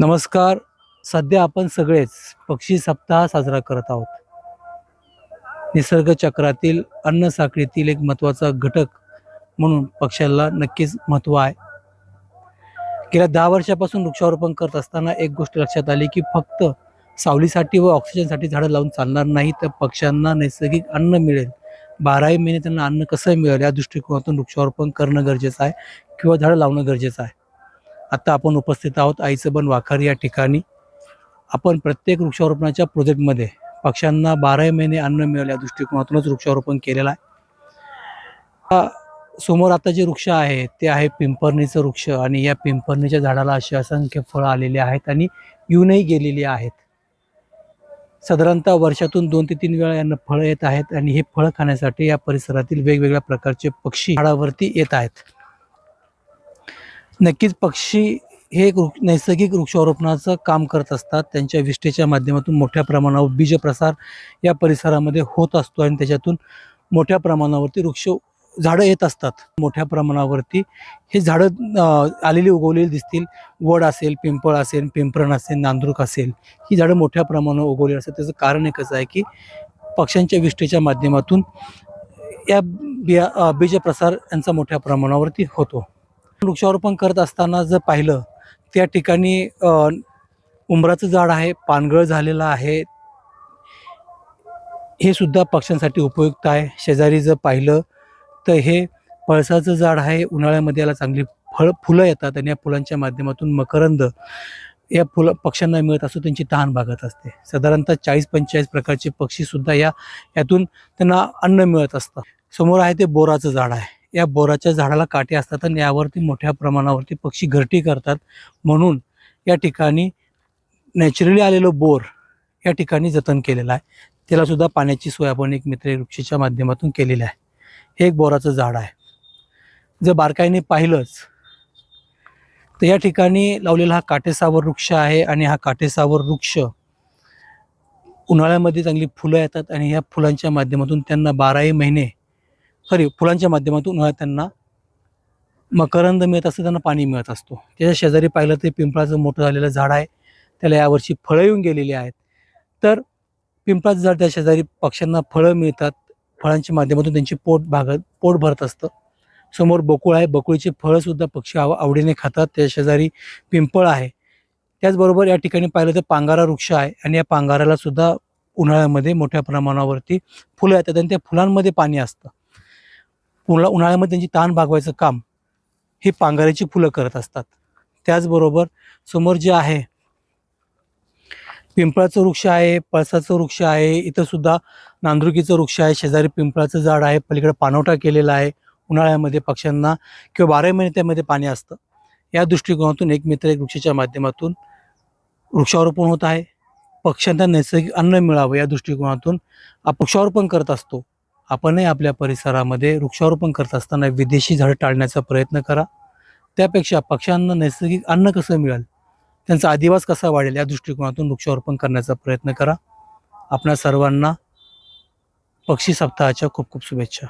नमस्कार. सध्या आपण सगळेच पक्षी सप्ताह साजरा करत आहोत. निसर्ग चक्रातील अन्न साखळीतील एक महत्त्वाचा घटक म्हणून पक्ष्याला नक्कीच महत्त्व आहे. गेल्या दहा वर्षापासून वृक्षारोपण करत असताना एक गोष्ट लक्षात आली की फक्त सावलीसाठी व ऑक्सिजनसाठी झाडं लावून चालणार नाही तर पक्ष्यांना नैसर्गिक अन्न मिळेल. बाराही महिने त्यांना अन्न कसं मिळेल या दृष्टिकोनातून वृक्षारोपण करणं गरजेचं आहे किंवा झाडं लावणं गरजेचं आहे. आता आपण उपस्थित आहोत आईचं बन वाखर या ठिकाणी. आपण प्रत्येक वृक्षारोपणाच्या प्रोजेक्टमध्ये पक्ष्यांना बाराही महिने अन्न मिळेल या दृष्टिकोनातूनच वृक्षारोपण केलेलं आहे. हा समोर आता जे वृक्ष आहे ते आहे पिंपरणीचं वृक्ष आणि या पिंपरणीच्या झाडाला अशी असंख्य फळं आलेली आहेत आणि येऊनही गेलेली आहेत. साधारणतः वर्षातून दोन ते तीन वेळा यांना फळं येत आहेत आणि हे फळं खाण्यासाठी या परिसरातील वेगवेगळ्या प्रकारचे पक्षी झाडावरती येत आहेत. नक्कीच पक्षी हे एक नैसर्गिक वृक्षारोपणाचं काम करत असतात. त्यांच्या विष्ठेच्या माध्यमातून मोठ्या प्रमाणावर बीजप्रसार या परिसरामध्ये होत असतो आणि त्याच्यातून मोठ्या प्रमाणावरती वृक्ष झाडं येत असतात. मोठ्या प्रमाणावरती हे झाडं आलेली उगवलेली दिसतील. वड असेल पिंपळ असेल पिंपरण असेल नांदूरक असेल ही झाडं मोठ्या प्रमाणावर उगवलेली असतात. त्याचं कारण एकच आहे की पक्ष्यांच्या विष्ठेच्या माध्यमातून या बिया बीजप्रसार यांचा मोठ्या प्रमाणावरती होतो. वृक्षारोपण करत असताना जर पाहिलं त्या ठिकाणी उंबराचं झाड आहे पानगळ झालेलं आहे. हे सुद्धा पक्ष्यांसाठी उपयुक्त आहे. शेजारी जर पाहिलं तर हे पळसाचं झाड आहे. उन्हाळ्यामध्ये याला चांगली फळ फुलं येतात आणि या फुलांच्या माध्यमातून मकरंद या फुलं पक्ष्यांना मिळत असतो त्यांची तहान भागत असते. साधारणतः चाळीस पंचेचाळीस प्रकारचे पक्षीसुद्धा या यातून त्यांना अन्न मिळत असतं. समोर आहे ते बोराचं झाड आहे. या बोराच्या झाडाला काटे असतात आणि यावरती मोठ्या प्रमाणावरती पक्षी घरटी करतात. म्हणून या ठिकाणी नॅचरली आलेलं बोर या ठिकाणी जतन केलेलं आहे. त्यालासुद्धा पाण्याची सोय आपण एक मित्र वृक्षाच्या माध्यमातून केलेली आहे. हे एक बोराचं झाड आहे. जर बारकाईने पाहिलंच तर या ठिकाणी लावलेला हा काटेसावर वृक्ष आहे आणि हा काटेसावर वृक्ष उन्हाळ्यामध्ये चांगली फुलं येतात आणि या फुलांच्या माध्यमातून त्यांना बाराही महिने सॉरी फुलांच्या माध्यमातून उन्हाळ्यात त्यांना मकरंद मिळत असतं त्यांना पाणी मिळत असतो. त्याच्या शेजारी पाहिलं ते पिंपळाचं मोठं झालेलं झाड आहे. त्याला यावर्षी फळं येऊन गेलेली आहेत. तर पिंपळाचं झाड त्या शेजारी पक्ष्यांना फळं मिळतात. फळांच्या माध्यमातून त्यांची पोट भागत पोट भरत असतं. समोर बकुळ आहे. बकुळीचे फळंसुद्धा पक्षी आव आवडीने खातात. त्या शेजारी पिंपळ आहे. त्याचबरोबर या ठिकाणी पाहिलं तर पांगारा वृक्ष आहे आणि या पांगाराला सुद्धा उन्हाळ्यामध्ये मोठ्या प्रमाणावरती फुलं येतात आणि त्या फुलांमध्ये पाणी असतं. उन्हा उन्हाळ्यामध्ये त्यांची ताण भागवायचं काम हे पांघराची फुलं करत असतात. त्याचबरोबर समोर जे आहे पिंपळाचं वृक्ष आहे पळसाचं वृक्ष आहे इथं सुद्धा नांदुरकीचं वृक्ष आहे शेजारी पिंपळाचं झाड आहे पलीकडे पानवटा केलेला आहे उन्हाळ्यामध्ये पक्ष्यांना किंवा बाराही महिने त्यामध्ये पाणी असतं. या दृष्टिकोनातून एक मित्र एक वृक्षाच्या माध्यमातून वृक्षारोपण होत आहे. पक्ष्यांना नैसर्गिक अन्न मिळावं या दृष्टिकोनातून वृक्षारोपण करत असतो. आपणही आपल्या परिसरामध्ये वृक्षारोपण करत असताना विदेशी झाडं टाळण्याचा प्रयत्न करा. त्यापेक्षा पक्ष्यांना नैसर्गिक अन्न कसं मिळेल? त्यांचा अधिवास कसा वाढेल या दृष्टिकोनातून वृक्षारोपण करण्याचा प्रयत्न करा. आपणा सर्वांना पक्षी सप्ताहाच्या खूप खूप शुभेच्छा.